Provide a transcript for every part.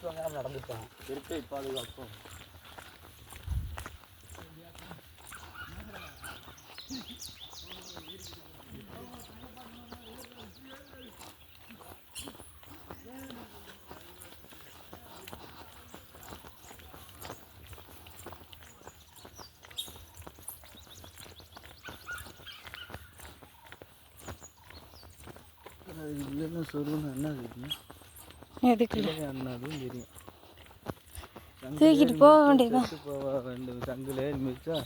தான் இருக்கை பாதுகாப்போம். இல்லைன்னு சொல்லணும் என்ன இருக்குன்னு எதுக்கு தெரியும். தூக்கிட்டு போக வேண்டியதுதான் செத்து போவா ரெண்டு சங்கில் மிச்சா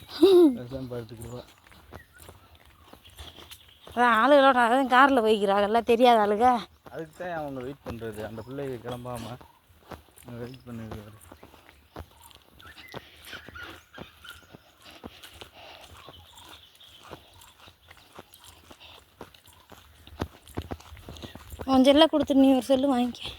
விஷம் படுத்துக்குவா அதான் ஆளுகளோட அதான் காரில் போய்க்கிறாங்கல்ல தெரியாத ஆளுங்க அதுக்கு தான் அவங்க வெயிட் பண்ணுறது அந்த பிள்ளைங்க கிளம்பாம வெயிட் பண்ணிருக்காரு. உன் செல்லை கொடுத்துட்டு நீ ஒரு செல்லு வாங்கிக்க.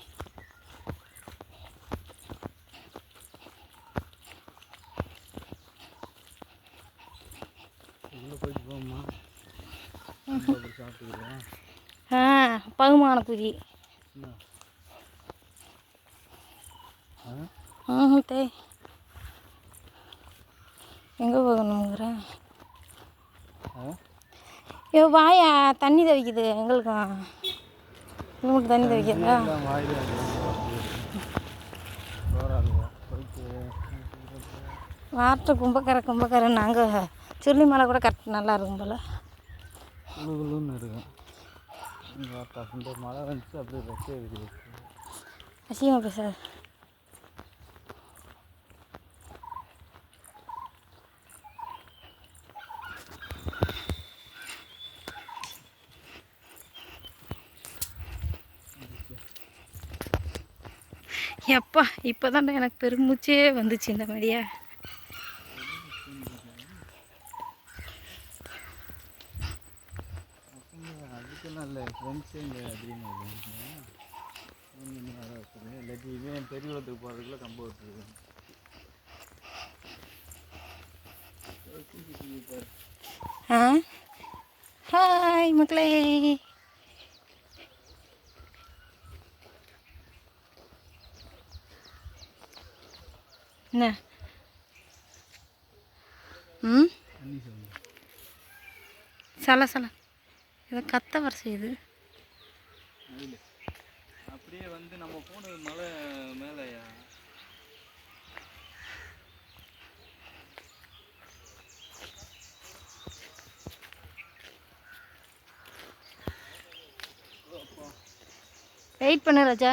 ஆ பகுமான குதி. ம் தே. எங்கே போகணுங்கிற ஏ ஐயோ வாயா தண்ணி தவிக்குது. எங்களுக்கும். உங்களுக்கு தண்ணி தவிக்கிறதா? வார்த்தை கும்பக்கரை கும்பக்கரை நாங்கள் சுருளி மலை கூட கரெக்ட் நல்லா இருக்கும் போல். குழுகுழுன்னு இருக்கும். இந்த மழை வந்துச்சு அப்படியே வெக்க இருக்குது அசியமாக பேசாது எப்பா இப்போ எனக்கு பெருமூச்சே வந்துச்சு இந்த மாதிரியா? இல்லை. ஃப்ரெண்ட்ஸே இங்கே அதிகமாக இல்லை. ஒன்று வர வச்சுருக்கேன் இல்லாட்டி இவன் பெரியவளத்துக்கு போகிறதுக்குள்ள கம்ப விட்டுருக்கேன் ஆ? ஹாய் மக்களே. என்ன? ம்? சல சல. இதை கத்த வர செய்யுது அப்படியே வந்து நம்ம போனது மலை மேலேயா? வெயிட் பண்ணு ராஜா.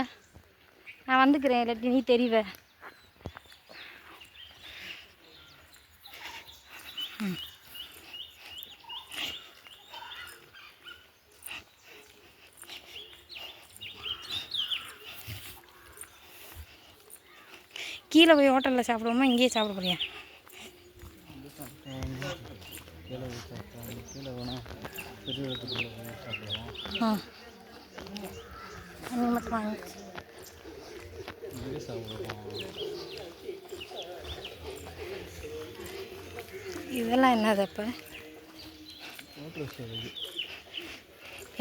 நான் வந்துக்கிறேன் இல்லாட்டி நீ தெரிவ. ம். கீழே போய் ஹோட்டலில் சாப்பிடுவோமா இங்கேயே சாப்பிட போறியா? ஆ. மட்டும் இதெல்லாம் என்னது அப்போ?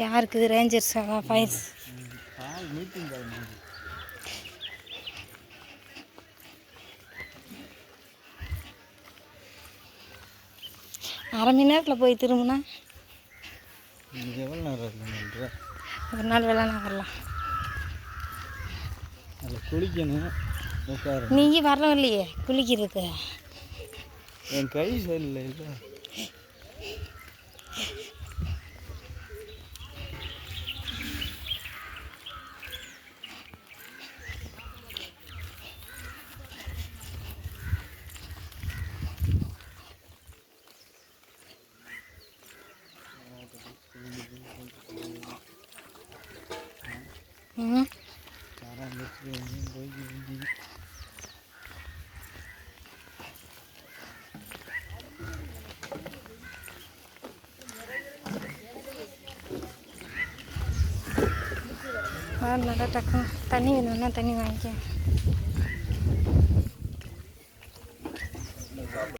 யாருக்கு இது ரேஞ்சர்ஸா? மீட்டிங் அரை மணி நேரத்தில் போய் திரும்பினா? எவ்வளோ நேரம் ஒரு நாள் வேலை வரலாம். அதில் குளிக்கணும். நீங்கள் வரல இல்லையே? குளிக்கிறதுக்கு. என் கை சரியில்லை இல்லை ம் யாரும் வச்சுட்டு போய் நல்லா டக்குன்னு தண்ணி வேணும்னா தண்ணி வாங்கிக்க.